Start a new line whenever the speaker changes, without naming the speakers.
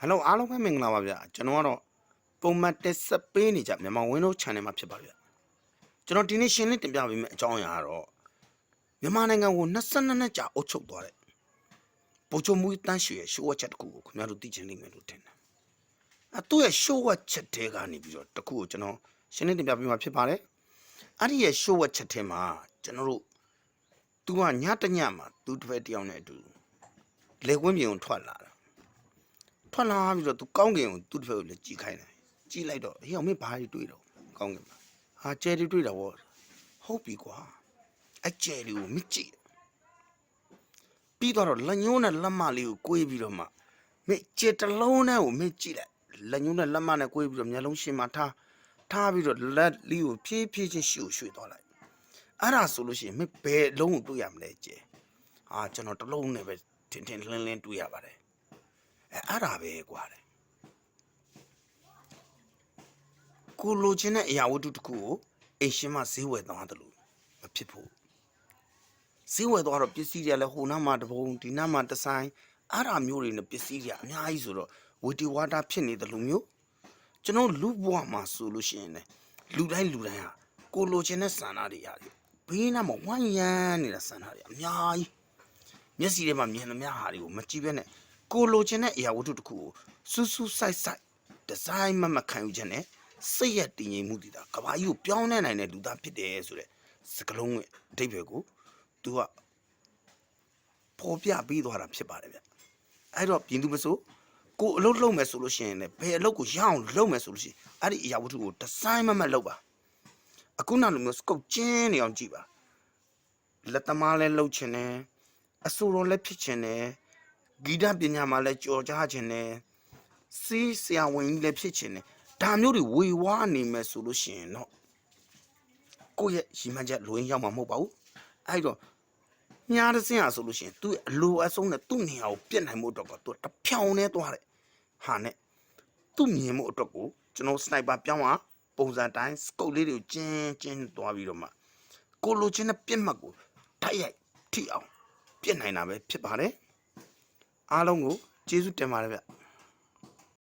ဟယ်လိုအားလုံးပဲမင်္ဂလာပါဗျာကျွန်တော်ကတော့ပုံမှန်တက်ဆက်ပေးနေကြမြန်မာ Windows Channel မှာဖြစ်ပါဗျာကျွန်တော်ဒီနေ့ရှင်းလင်းတင်ပြပေးမယ့်အကြောင်းအရာကတော့မြန်မာနိုင်ငံကို22နှစ်ကြာအုပ်ချုပ်သွားတဲ့ပိုချုံမူတန်းရွှေရဲ့ရှိုးဝက်ချက်တစ်ခုကိုခင်ဗျားတို့သိချင်လိမ့်မယ်လို့ထင်တယ်အတူရဲ့ရှိုးဝက်ချက်တဲကနေပြီးတော့တစ်ခုကိုကျွန်တော်ရှင်းလင်းတင်ပြပေးမှာဖြစ်ပါတယ်အဲ့ဒီရဲ့ရှိုးဝက်ချက်ထဲမှာကျွန်တော်တို့သူကညတညမှာသူတစ်ဖက်တစ်ယောက်နဲ့အတူလေကွင်းပြင်ကိုထွက်လာတာ ထွက်လာပြီးတော့သူကောင်းကင်ကိုသူ့တစ်ဖက်ကိုလည်းကြည်ခိုင်းတယ်ကြည်လိုက်တော့ဟေ့အောင်မင်းဘာတွေတွေ့တော့ကောင်းကင်မှာဟာကျဲတွေတွေ့တာဗောဟုတ်ပြီကွာအကျဲလေးကိုမကြည့်ပြီးတော့လက်ညှိုးနဲ့လက်မလေးကိုကိုွေးပြီးတော့မှမင်းကျဲတစ်လုံးနဲ့ကိုမင်းကြည့်လိုက်လက်ညှိုးနဲ့လက်မနဲ့ကိုွေးပြီးတော့မျက်လုံးရှင်းမှထားထားပြီးတော့လက်လေးကိုဖြည်းဖြည်းချင်းရှူရွှေ့သွားလိုက်အဲ့ဒါဆိုလို့ရှိရင်မင်းဘယ်လုံးကိုတွေ့ရမလဲကျဲဟာကျွန်တော်တစ်လုံးနဲ့ပဲထင်ထင်လင်းလင်းတွေ့ရပါတယ် အဲအဲ့ဒါပဲကွာတယ်ကိုလိုချင်တဲ့အရာဝတ္ထုတစ်ခုကိုအိမ်ရှင်မဈေးဝယ်သွားတယ်လို့မဖြစ်ဘူးဈေးဝယ်သွားတော့ပစ္စည်းတွေကလည်းဟိုနားမှာတစ်ပုံဒီနားမှာတစ်ဆိုင်အဲ့ဒါမျိုးတွေနဲ့ပစ္စည်းတွေအများကြီးဆိုတော့ဝတီဝါတာဖြစ်နေတယ်လို့မျိုးကျွန်တော်လူဘဝမှာဆိုလို့ရှိရင်လေလူတိုင်းလူတိုင်းဟာကိုလိုချင်တဲ့စံနာတွေရတယ်ဘေးနားမှာဝမ်းရမ်းနေတဲ့စံနာတွေအများကြီးမျက်စိထဲမှာမြင်သမျှဟာတွေကိုမကြည့်ဘဲနဲ့ ကိုလိုချင်တဲ့အရာဝတ္ထုတစ်ခုကိုစူးစူးဆိုက်ဆိုက်ဒီဇိုင်းမမခံယူခြင်းနဲ့စိတ်ရတည်ငြိမ်မှုတည်တာကဘာကြီးကိုပြောင်းလဲနိုင်တဲ့လူသားဖြစ်တယ်ဆိုတဲ့စကလုံးရဲ့အဓိပ္ပာယ်ကို तू ကပေါ်ပြပေးသွားတာဖြစ်ပါတယ်ဗျအဲ့တော့ပြင်သူမဆိုကိုအလုပ်လုပ်မယ်ဆိုလို့ရှိရင်လည်းဘယ်အလုပ်ကိုရအောင်လုပ်မယ်ဆိုလို့ရှိရင်အဲ့ဒီအရာဝတ္ထုကိုဒီဇိုင်းမမလုပ်ပါအခုနောက်လိုမျိုးစကုတ်ကျင်းနေအောင်ကြည့်ပါလက်သမားလည်းလှုပ်ချင်တယ်အဆိုတော်လည်းဖြစ်ချင်တယ် ဂီတပညာမှာလည်းကြော်ကြားချင်တယ်စီးဆရာဝန်ကြီးလည်းဖြစ်ချင်တယ်ဒါမျိုးတွေဝေဝါးနေမယ်ဆိုလို့ရှိရင်တော့ကိုယ့်ရဲ့ရီမှန်းချက်လိုရင်းရောက်မှာမဟုတ်ပါဘူးအဲ့တော့ညားတစ်စင်းอ่ะဆိုလို့ရှိရင်သူ့ရဲ့အလိုအဆုံးနဲ့သူ့နေရာကိုပြက်နိုင်မှုအတွက်ကသူတဖြောင်နေသွားတယ်ဟာနဲ့သူ့မြင်မှုအတွက်ကိုကျွန်တော်စနိုက်ပါပြောင်းသွားပုံစံတိုင်းစကုတ်လေးတွေကိုကျင်းကျင်းသွားပြီးတော့မှကိုလိုချင်တဲ့ပြက်မှတ်ကိုတိုက်ရိုက်ထိအောင်ပြစ်နိုင်တာပဲဖြစ်ပါတယ် အားလုံးကိုကျေးဇူးတင်ပါတယ်ဗျ